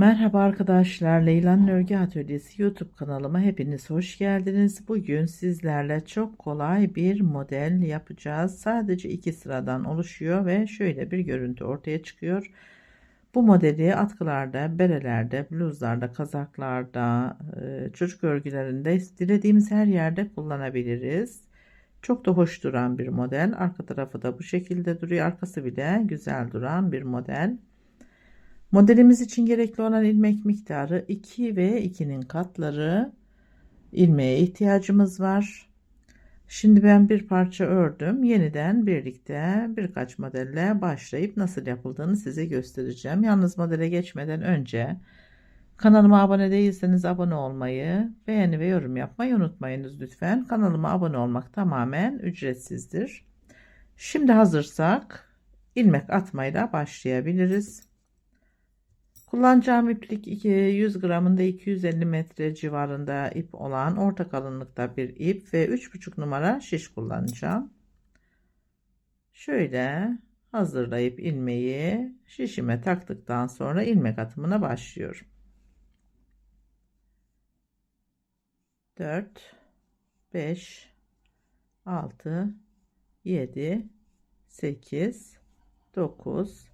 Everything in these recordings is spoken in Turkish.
Merhaba arkadaşlar, Leyla'nın Örgü Atölyesi YouTube kanalıma hepiniz hoş geldiniz. Bugün sizlerle çok kolay bir model yapacağız. Sadece iki sıradan oluşuyor ve şöyle bir görüntü ortaya çıkıyor. Bu modeli atkılarda, berelerde, bluzlarda, kazaklarda, e, çocuk örgülerinde dilediğimiz her yerde kullanabiliriz. Çok da hoş duran bir model. Arka tarafı da bu şekilde duruyor. Arkası bile güzel duran bir model. Modelimiz için gerekli olan ilmek miktarı 2 ve 2'nin katları ilmeğe ihtiyacımız var. Şimdi ben bir parça ördüm. Yeniden birlikte birkaç modelle başlayıp nasıl yapıldığını size göstereceğim. Yalnız modele geçmeden önce kanalıma abone değilseniz abone olmayı, beğeni ve yorum yapmayı unutmayınız lütfen. Kanalıma abone olmak tamamen ücretsizdir. Şimdi hazırsak ilmek atmayla başlayabiliriz. Kullanacağım iplik 100 gramında 250 metre civarında ip olan orta kalınlıkta bir ip ve 3,5 numara şiş kullanacağım. Şöyle hazırlayıp ilmeği şişime taktıktan sonra ilmek atımına başlıyorum. 4 5 6 7 8 9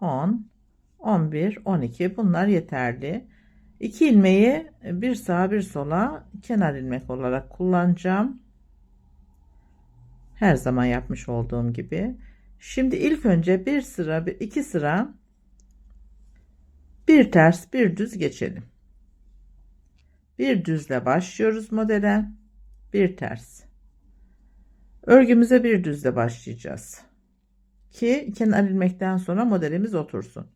10 11, 12 bunlar yeterli. 2 ilmeği bir sağa bir sola kenar ilmek olarak kullanacağım. Her zaman yapmış olduğum gibi. Şimdi ilk önce bir sıra, bir iki sıra bir ters, bir düz geçelim. Bir düzle başlıyoruz modele. Bir ters. Örgümüze bir düzle başlayacağız. Ki kenar ilmekten sonra modelimiz otursun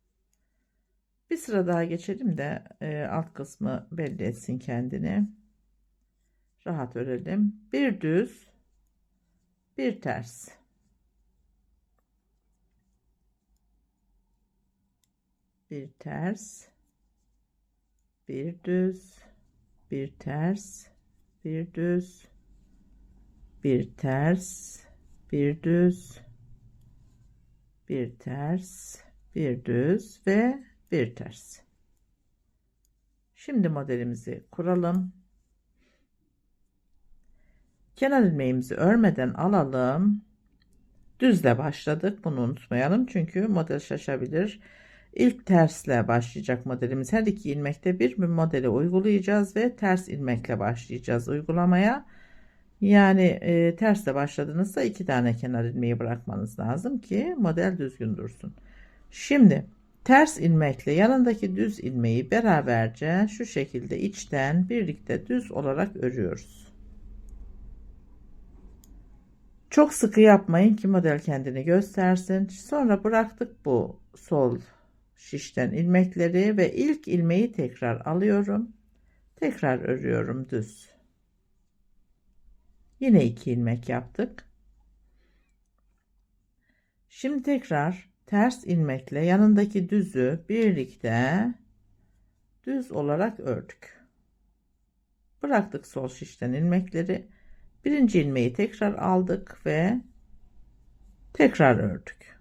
bir sıra daha geçelim de e, alt kısmı belli etsin kendini. Rahat örelim. Bir düz, bir ters. Bir ters, bir düz, bir ters, bir düz, bir ters, bir düz, bir ters, bir düz ve bir ters. Şimdi modelimizi kuralım. Kenar ilmeğimizi örmeden alalım. Düzle başladık. Bunu unutmayalım. Çünkü model şaşabilir. İlk tersle başlayacak modelimiz. Her iki ilmekte bir modeli uygulayacağız ve ters ilmekle başlayacağız uygulamaya. Yani e, tersle başladığınızda iki tane kenar ilmeği bırakmanız lazım ki model düzgün dursun. Şimdi Ters ilmekle yanındaki düz ilmeği beraberce şu şekilde içten birlikte düz olarak örüyoruz. Çok sıkı yapmayın ki model kendini göstersin. Sonra bıraktık bu sol şişten ilmekleri ve ilk ilmeği tekrar alıyorum. Tekrar örüyorum düz. Yine iki ilmek yaptık. Şimdi tekrar ters ilmekle yanındaki düzü birlikte düz olarak ördük. Bıraktık sol şişten ilmekleri. Birinci ilmeği tekrar aldık ve tekrar ördük.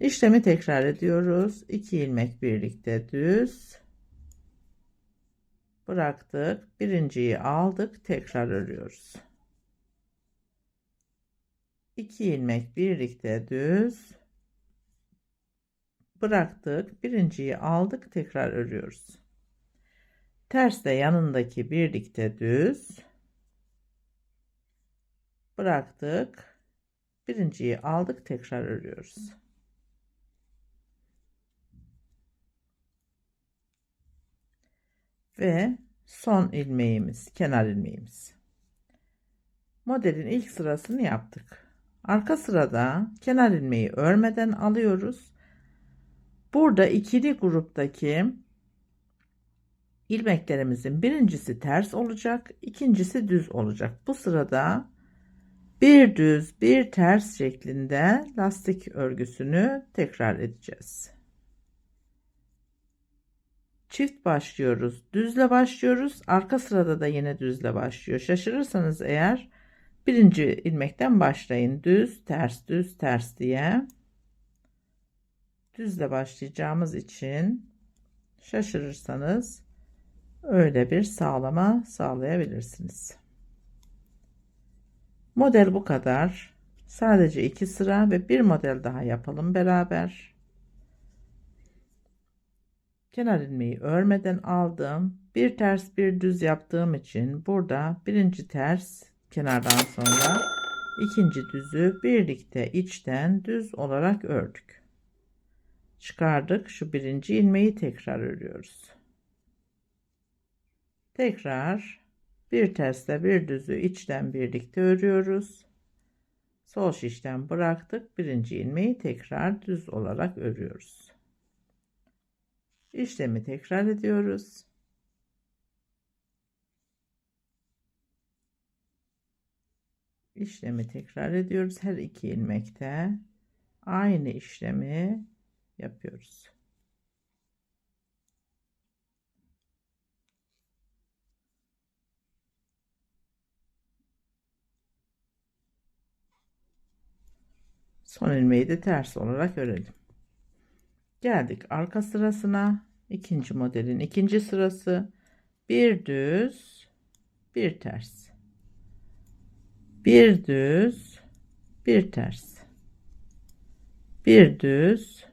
İşlemi tekrar ediyoruz. 2 ilmek birlikte düz bıraktık. Birinciyi aldık, tekrar örüyoruz. 2 ilmek birlikte düz bıraktık. Birinciyi aldık. Tekrar örüyoruz. Tersle yanındaki birlikte düz bıraktık. Birinciyi aldık. Tekrar örüyoruz. Ve son ilmeğimiz, kenar ilmeğimiz. Modelin ilk sırasını yaptık. Arka sırada kenar ilmeği örmeden alıyoruz Burada ikili gruptaki ilmeklerimizin birincisi ters olacak, ikincisi düz olacak. Bu sırada bir düz bir ters şeklinde lastik örgüsünü tekrar edeceğiz. Çift başlıyoruz. Düzle başlıyoruz. Arka sırada da yine düzle başlıyor. Şaşırırsanız eğer birinci ilmekten başlayın. Düz, ters, düz, ters diye. Düzle başlayacağımız için şaşırırsanız öyle bir sağlama sağlayabilirsiniz. Model bu kadar. Sadece iki sıra ve bir model daha yapalım beraber. Kenar ilmeği örmeden aldım. Bir ters bir düz yaptığım için burada birinci ters kenardan sonra ikinci düzü birlikte içten düz olarak ördük. Çıkardık. Şu birinci ilmeği tekrar örüyoruz. Tekrar bir tersle bir düzü içten birlikte örüyoruz. Sol şişten bıraktık. Birinci ilmeği tekrar düz olarak örüyoruz. İşlemi tekrar ediyoruz. İşlemi tekrar ediyoruz. Her iki ilmekte aynı işlemi yapıyoruz. Son ilmeği de ters olarak örelim. Geldik arka sırasına. ikinci modelin ikinci sırası. Bir düz, bir ters. Bir düz, bir ters. Bir düz,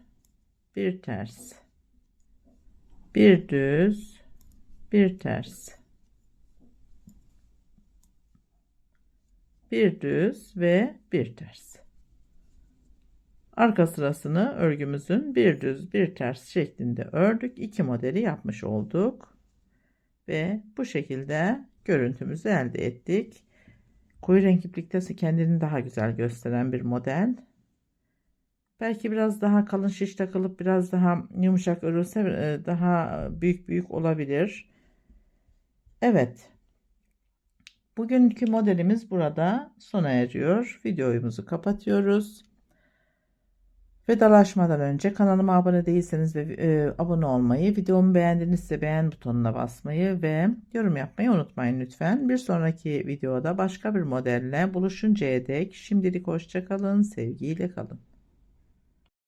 bir ters. Bir düz, bir ters. Bir düz ve bir ters. Arka sırasını örgümüzün bir düz bir ters şeklinde ördük. İki modeli yapmış olduk. Ve bu şekilde görüntümüzü elde ettik. Koyu renk iplikte kendini daha güzel gösteren bir model. Belki biraz daha kalın şiş takılıp biraz daha yumuşak örülse e, daha büyük büyük olabilir. Evet. Bugünkü modelimiz burada sona eriyor. Videomuzu kapatıyoruz. Vedalaşmadan önce kanalıma abone değilseniz ve e, abone olmayı, videomu beğendinizse beğen butonuna basmayı ve yorum yapmayı unutmayın lütfen. Bir sonraki videoda başka bir modelle buluşuncaya dek şimdilik hoşçakalın, sevgiyle kalın.